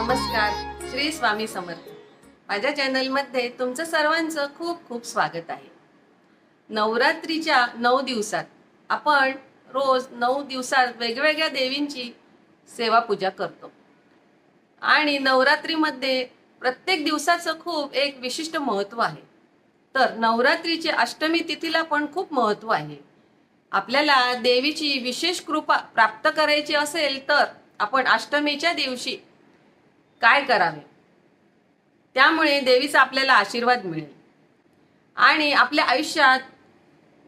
नमस्कार श्री स्वामी समर्थ. माझ्या चॅनलमध्ये तुमचं सर्वांचं खूप खूप स्वागत आहे. नवरात्रीच्या नऊ दिवसात आपण रोज नऊ दिवसात वेगवेगळ्या देवींची सेवा पूजा करतो. आणि नवरात्रीमध्ये प्रत्येक दिवसाचं खूप एक विशिष्ट महत्त्व आहे. तर नवरात्रीची अष्टमी तिथीला पण खूप महत्त्व आहे. आपल्याला देवीची विशेष कृपा प्राप्त करायची असेल तर आपण अष्टमीच्या दिवशी काय करावे? त्यामुळे देवीचा आपल्याला आशीर्वाद मिळेल. आणि आपल्या आयुष्यात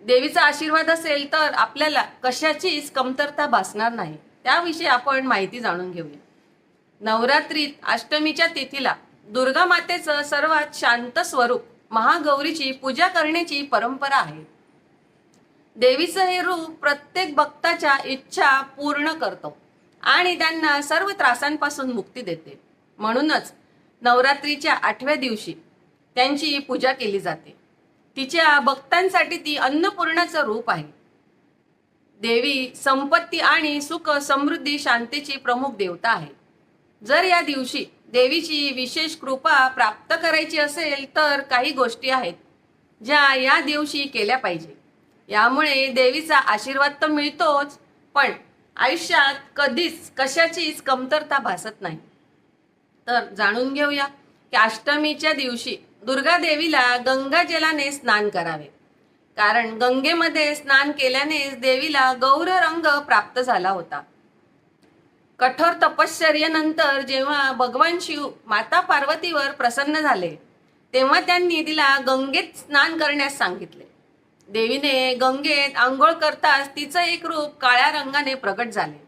देवीचा आशीर्वाद असेल तर आपल्याला कशाचीच कमतरता भासणार नाही. त्याविषयी आपण माहिती जाणून घेऊया. नवरात्रीत अष्टमीच्या तिथीला दुर्गा मातेचं सर्वात शांत स्वरूप महागौरीची पूजा करण्याची परंपरा आहे. देवीचं हे रूप प्रत्येक भक्ताच्या इच्छा पूर्ण करतो आणि त्यांना सर्व त्रासांपासून मुक्ती देते. म्हणूनच नवरात्रीच्या आठव्या दिवशी त्यांची पूजा केली जाते. तिच्या भक्तांसाठी ती अन्नपूर्णाचं रूप आहे. देवी संपत्ती आणि सुख समृद्धी शांतीची प्रमुख देवता आहे. जर या दिवशी देवीची विशेष कृपा प्राप्त करायची असेल तर काही गोष्टी आहेत ज्या या दिवशी केल्या पाहिजे. यामुळे देवीचा आशीर्वाद तर मिळतोच पण आयुष्यात कधीच कशाचीच कमतरता भासत नाही. तर जाणून घेऊया की अष्टमीच्या दिवशी दुर्गा देवीला गंगा जलाने स्नान करावे. कारण गंगेमध्ये स्नान केल्यानेच देवीला गौर रंग प्राप्त झाला होता. कठोर तपश्चर्येनंतर जेव्हा भगवान शिव माता पार्वतीवर प्रसन्न झाले तेव्हा त्यांनी तिला गंगेत स्नान करण्यास सांगितले. देवीने गंगेत आंघोळ करताच तिचं एक रूप काळ्या रंगाने प्रकट झाले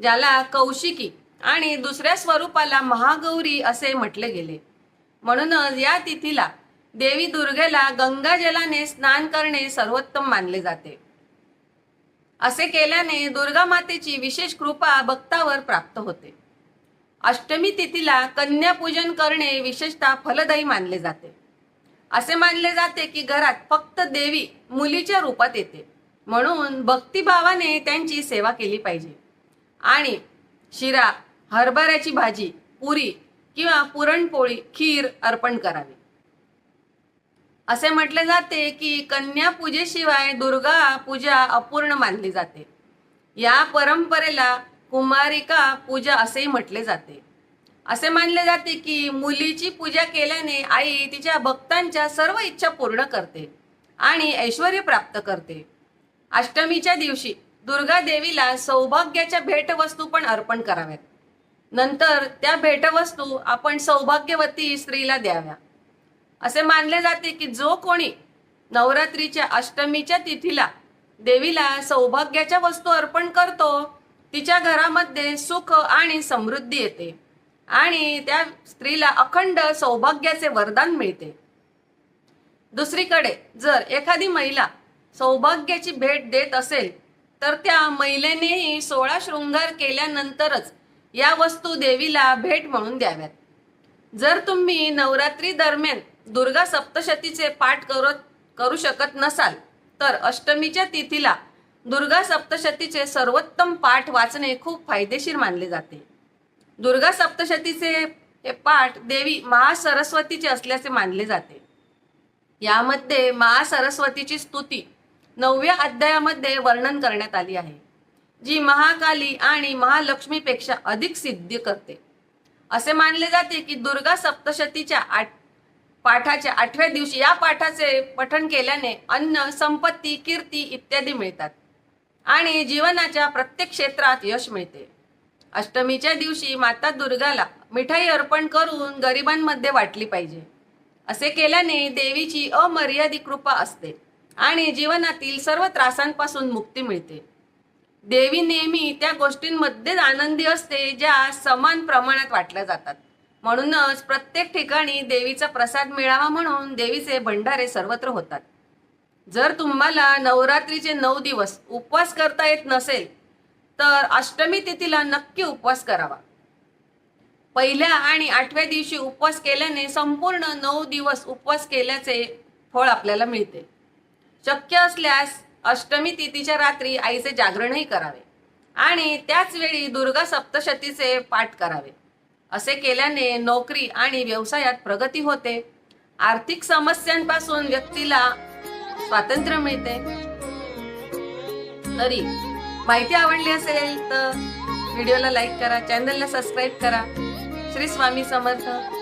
ज्याला कौशिकी आणि दुसऱ्या स्वरूपाला महागौरी असे म्हटले गेले. म्हणूनच या तिथीला देवी दुर्गेला गंगा जलाने स्नान करणे सर्वोत्तम मानले जाते. असे केल्याने दुर्गा मातेची विशेष कृपा भक्तावर प्राप्त होते. अष्टमी तिथीला कन्यापूजन करणे विशेषतः फलदायी मानले जाते. असे मानले जाते की घरात फक्त देवी मुलीच्या रूपात येते. म्हणून भक्तिभावाने त्यांची सेवा केली पाहिजे. आणि शिरा हरभऱ्याची भाजी पुरी किंवा पुरणपोळी खीर अर्पण करावी. असे म्हटले जाते की कन्या पूजेशिवाय दुर्गा पूजा अपूर्ण मानली जाते. या परंपरेला कुमारिका पूजा असेही म्हटले जाते. असे मानले जाते की मुलीची पूजा केल्याने आई तिच्या भक्तांच्या सर्व इच्छा पूर्ण करते आणि ऐश्वर प्राप्त करते. अष्टमीच्या दिवशी दुर्गा देवीला सौभाग्याच्या भेटवस्तू पण अर्पण कराव्यात. नंतर त्या भेटवस्तू आपण सौभाग्यवती स्त्रीला द्याव्या. असे मानले जाते की जो कोणी नवरात्रीच्या अष्टमीच्या तिथीला देवीला सौभाग्याच्या वस्तू अर्पण करतो तिच्या घरामध्ये सुख आणि समृद्धी येते आणि त्या स्त्रीला अखंड सौभाग्याचे वरदान मिळते. दुसरीकडे जर एखादी महिला सौभाग्याची भेट देत असेल तर त्या महिलेनेही सोळा शृंगार केल्यानंतरच या वस्तू देवीला भेट म्हणून द्याव्यात. जर तुम्ही नवरात्री दरम्यान दुर्गा सप्तशतीचे पाठ करत करू शकत नसाल तर अष्टमीच्या तिथीला दुर्गा सप्तशतीचे सर्वोत्तम पाठ वाचणे खूप फायदेशीर मानले जाते. दुर्गा सप्तशतीचे हे पाठ देवी महासरस्वतीचे असल्याचे मानले जाते. यामध्ये महासरस्वतीची स्तुती नवव्या अध्यायामध्ये वर्णन करण्यात आली आहे. जी महाकाली आणि महालक्ष्मीपेक्षा अधिक सिद्ध करते. असे मानले जाते की दुर्गा सप्तशतीच्या आठ पाठाच्या आठव्या दिवशी या पाठाचे पठण केल्याने अन्न संपत्ती कीर्ती इत्यादी मिळतात आणि जीवनाच्या प्रत्येक क्षेत्रात यश मिळते. अष्टमीच्या दिवशी माता दुर्गाला मिठाई अर्पण करून गरिबांमध्ये वाटली पाहिजे. असे केल्याने देवीची अमर्यादित कृपा असते आणि जीवनातील सर्व त्रासांपासून मुक्ती मिळते. देवी नेहमी त्या गोष्टींमध्येच आनंदी असते ज्या समान प्रमाणात वाटल्या जातात. म्हणूनच प्रत्येक ठिकाणी देवीचा प्रसाद मिळावा म्हणून देवीचे भंडारे सर्वत्र होतात. जर तुम्हाला नवरात्रीचे नऊ दिवस उपवास करता येत नसेल तर अष्टमी तिथीला नक्की उपवास करावा. पहिल्या आणि आठव्या दिवशी उपवास केल्याने संपूर्ण नऊ दिवस उपवास केल्याचे फळ आपल्याला मिळते. शक्य असल्यास अष्टमी तिथीच्या रात्री आईचे जागरणही करावे. आणि त्याच वेळी दुर्गा सप्तशतीचे पाठ करावे. असे केल्याने नोकरी आणि व्यवसायात प्रगती होते. आर्थिक समस्यांपासून व्यक्तीला स्वातंत्र्य मिळते. तरी माहिती आवडली असेल तर व्हिडिओला लाईक करा चॅनलला सबस्क्राईब करा. श्री स्वामी समर्थ.